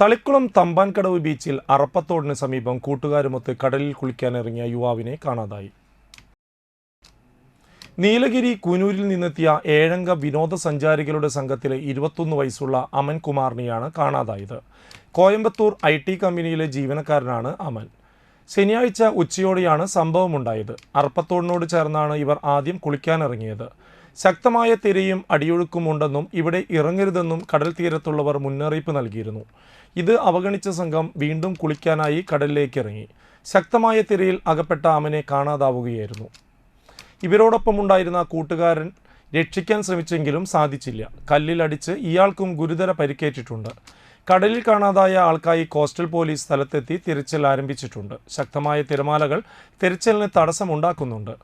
തളിക്കുളം തമ്പാൻകടവ് ബീച്ചിൽ അറപ്പത്തോടിന് സമീപം കൂട്ടുകാരുമൊത്ത് കടലിൽ കുളിക്കാനിറങ്ങിയ യുവാവിനെ കാണാതായി. നീലഗിരി കുനൂരിൽ നിന്നെത്തിയ ഏഴംഗ വിനോദസഞ്ചാരികളുടെ സംഘത്തിലെ ഇരുപത്തൊന്ന് വയസ്സുള്ള അമൻ കുമാറിനെയാണ് കാണാതായത്. കോയമ്പത്തൂർ ഐ ടി കമ്പനിയിലെ ജീവനക്കാരനാണ് അമൻ. ശനിയാഴ്ച ഉച്ചയോടെയാണ് സംഭവമുണ്ടായത്. അർപ്പത്തോടിനോട് ചേർന്നാണ് ഇവർ ആദ്യം കുളിക്കാനിറങ്ങിയത്. ശക്തമായ തിരയും അടിയൊഴുക്കും ഉണ്ടെന്നും ഇവിടെ ഇറങ്ങരുതെന്നും കടൽ തീരത്തുള്ളവർ മുന്നറിയിപ്പ് നൽകിയിരുന്നു. ഇത് അവഗണിച്ച സംഘം വീണ്ടും കുളിക്കാനായി കടലിലേക്ക് ഇറങ്ങി ശക്തമായ തിരയിൽ അകപ്പെട്ട ആമനെ കാണാതാവുകയായിരുന്നു. ഇവരോടൊപ്പം ഉണ്ടായിരുന്ന കൂട്ടുകാരൻ രക്ഷിക്കാൻ ശ്രമിച്ചെങ്കിലും സാധിച്ചില്ല. കല്ലിലടിച്ച് ഇയാൾക്കും ഗുരുതര പരിക്കേറ്റിട്ടുണ്ട്. കടലിൽ കാണാതായ ആൾക്കായി കോസ്റ്റൽ പോലീസ് സ്ഥലത്തെത്തി തിരച്ചിൽ ആരംഭിച്ചിട്ടുണ്ട്. ശക്തമായ തിരമാലകൾ തിരച്ചിലിന് തടസ്സമുണ്ടാക്കുന്നുണ്ട്.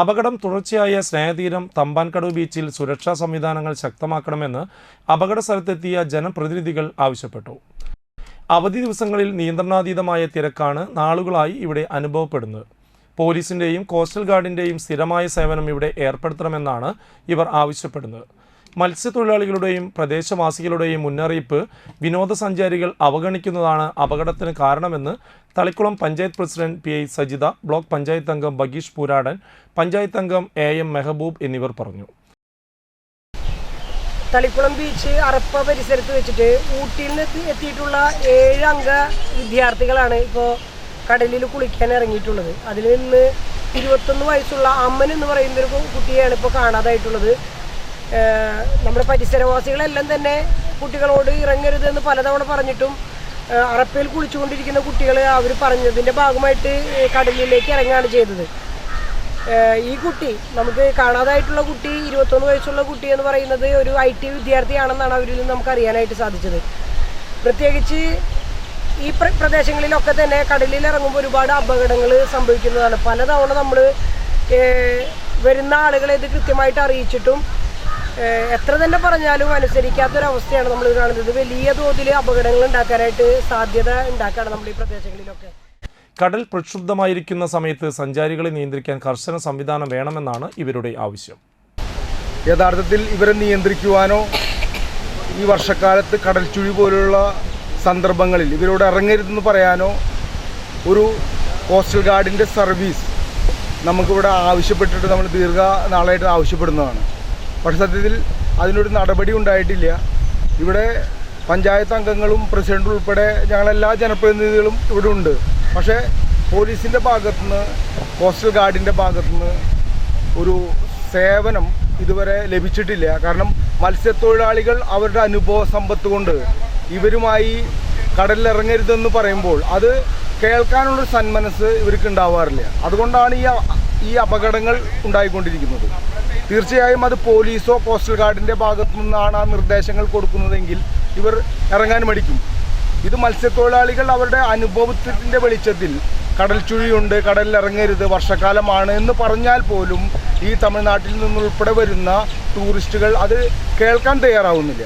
അപകടം തുടർച്ചയായ സ്നേഹതീരം തമ്പാൻകടവ് ബീച്ചിൽ സുരക്ഷാ സംവിധാനങ്ങൾ ശക്തമാക്കണമെന്ന് അപകട സ്ഥലത്തെത്തിയ ജനപ്രതിനിധികൾ ആവശ്യപ്പെട്ടു. അവധി ദിവസങ്ങളിൽ നിയന്ത്രണാതീതമായ തിരക്കാണ് നാളുകളായി ഇവിടെ അനുഭവപ്പെടുന്നത്. പോലീസിന്റെയും കോസ്റ്റൽ ഗാർഡിന്റെയും സ്ഥിരമായ സേവനം ഇവിടെ ഏർപ്പെടുത്തണമെന്നാണ് ഇവർ ആവശ്യപ്പെടുന്നത്. മത്സ്യത്തൊഴിലാളികളുടെയും പ്രദേശവാസികളുടെയും മുന്നറിയിപ്പ് വിനോദസഞ്ചാരികൾ അവഗണിക്കുന്നതാണ് അപകടത്തിന് കാരണമെന്ന് Thalikulam panchayat president P I Sajitha block panchayat അംഗം ബഗീഷ് പൂരാടൻ പഞ്ചായത്ത് അംഗം എ എം മെഹബൂബ് എന്നിവർ പറഞ്ഞു. തളിക്കുളം ബീച്ച് അറപ്പ പരിസരത്ത് വെച്ചിട്ട് ഊട്ടിയിൽ നിന്ന് എത്തി- എത്തിയിട്ടുള്ള ഏഴ് വിദ്യാർത്ഥികളാണ് ഇപ്പോൾ കടലിൽ കുളിക്കാൻ ഇറങ്ങിയിട്ടുള്ളത്. അതിൽ നിന്ന് ഇരുപത്തൊന്ന് വയസ്സുള്ള അമ്മൻ എന്ന് പറയുന്ന ഒരു കുട്ടിയാണ് ഇപ്പോൾ കാണാതായിട്ടുള്ളത്. നമ്മുടെ പരിസരവാസികളെല്ലാം തന്നെ കുട്ടികളോട് ഇറങ്ങരുത് എന്ന് പലതവണ പറഞ്ഞിട്ടും അറപ്പയിൽ കുളിച്ചുകൊണ്ടിരിക്കുന്ന കുട്ടികൾ അവർ പറഞ്ഞതിന്റെ ഭാഗമായിട്ട് കടലിലേക്ക് ഇറങ്ങുകയാണ് ചെയ്തത്. ഈ കുട്ടി നമുക്ക് കാണാതായിട്ടുള്ള കുട്ടി ഇരുപത്തൊന്ന് വയസ്സുള്ള കുട്ടി എന്ന് പറയുന്നത് ഒരു ഐ ടി വിദ്യാർത്ഥിയാണെന്നാണ് അവരിൽ നിന്ന് നമുക്ക് അറിയാനായിട്ട് സാധിച്ചത്. പ്രത്യേകിച്ച് ഈ പ്ര- പ്രദേശങ്ങളിലൊക്കെ തന്നെ കടലിൽ ഇറങ്ങുമ്പോൾ ഒരുപാട് അപകടങ്ങൾ സംഭവിക്കുന്നതാണ്. പലതവണ നമ്മൾ വരുന്ന ആളുകളെ ഇത് കൃത്യമായിട്ട് അറിയിച്ചിട്ടും എത്ര തന്നെ പറഞ്ഞാലും അനുസരിക്കാത്തൊരവസ്ഥയാണ് നമ്മൾ കാണുന്നത്. ഇത് വലിയ തോതിൽ അപകടങ്ങൾ ഉണ്ടാക്കാനായിട്ട് സാധ്യത ഉണ്ടാക്കുകയാണ് നമ്മൾ ഈ പ്രദേശങ്ങളിലൊക്കെ. കടൽ പ്രക്ഷുബ്ധമായിരിക്കുന്ന സമയത്ത് സഞ്ചാരികളെ നിയന്ത്രിക്കാൻ കർശന സംവിധാനം വേണമെന്നാണ് ഇവരുടെ ആവശ്യം. യഥാർത്ഥത്തിൽ ഇവരെ നിയന്ത്രിക്കുവാനോ ഈ വർഷക്കാലത്ത് ചുഴി പോലുള്ള സന്ദർഭങ്ങളിൽ ഇവരോട് ഇറങ്ങരുതെന്ന് പറയാനോ ഒരു കോസ്റ്റൽ ഗാർഡിന്റെ സർവീസ് നമുക്കിവിടെ ആവശ്യപ്പെട്ടിട്ട് നമ്മൾ ദീർഘ നാളായിട്ട് ആവശ്യപ്പെടുന്നതാണ്. പക്ഷെ സത്യത്തിൽ അതിനൊരു നടപടി ഉണ്ടായിട്ടില്ല. ഇവിടെ പഞ്ചായത്ത് അംഗങ്ങളും പ്രസിഡന്റും ഉൾപ്പെടെ ഞങ്ങളെല്ലാ ജനപ്രതിനിധികളും ഇവിടെ ഉണ്ട്. പക്ഷേ പോലീസിന്റെ ഭാഗത്തുനിന്ന് കോസ്റ്റൽ ഗാർഡിന്റെ ഭാഗത്തുനിന്ന് ഒരു സേവനം ഇതുവരെ ലഭിച്ചിട്ടില്ല. കാരണം മത്സ്യത്തൊഴിലാളികൾ അവരുടെ അനുഭവ സമ്പത്ത് കൊണ്ട് ഇവരുമായി കടലിലിറങ്ങരുതെന്ന് പറയുമ്പോൾ അത് കേൾക്കാനുള്ള സന്മനസ് ഇവർക്ക് ഉണ്ടാവാറില്ല. അതുകൊണ്ടാണ് ഈ ഈ അപകടങ്ങൾ ഉണ്ടായിക്കൊണ്ടിരിക്കുന്നത്. തീർച്ചയായും അത് പോലീസോ കോസ്റ്റൽ ഗാർഡിന്റെ ഭാഗത്തു നിന്നാണ് ആ നിർദ്ദേശങ്ങൾ കൊടുക്കുന്നതെങ്കിൽ ഇവർ ഇറങ്ങാൻ മടിക്കും. ഇത് മത്സ്യത്തൊഴിലാളികൾ അവരുടെ അനുഭവത്തിന്റെ വെളിച്ചത്തിൽ കടൽ ചുഴിയുണ്ട് കടലിൽ ഇറങ്ങരുത് വർഷക്കാലമാണ് എന്ന് പറഞ്ഞാൽ പോലും ഈ തമിഴ്നാട്ടിൽ നിന്നുൾപ്പെടെ വരുന്ന ടൂറിസ്റ്റുകൾ അത് കേൾക്കാൻ തയ്യാറാവുന്നില്ല.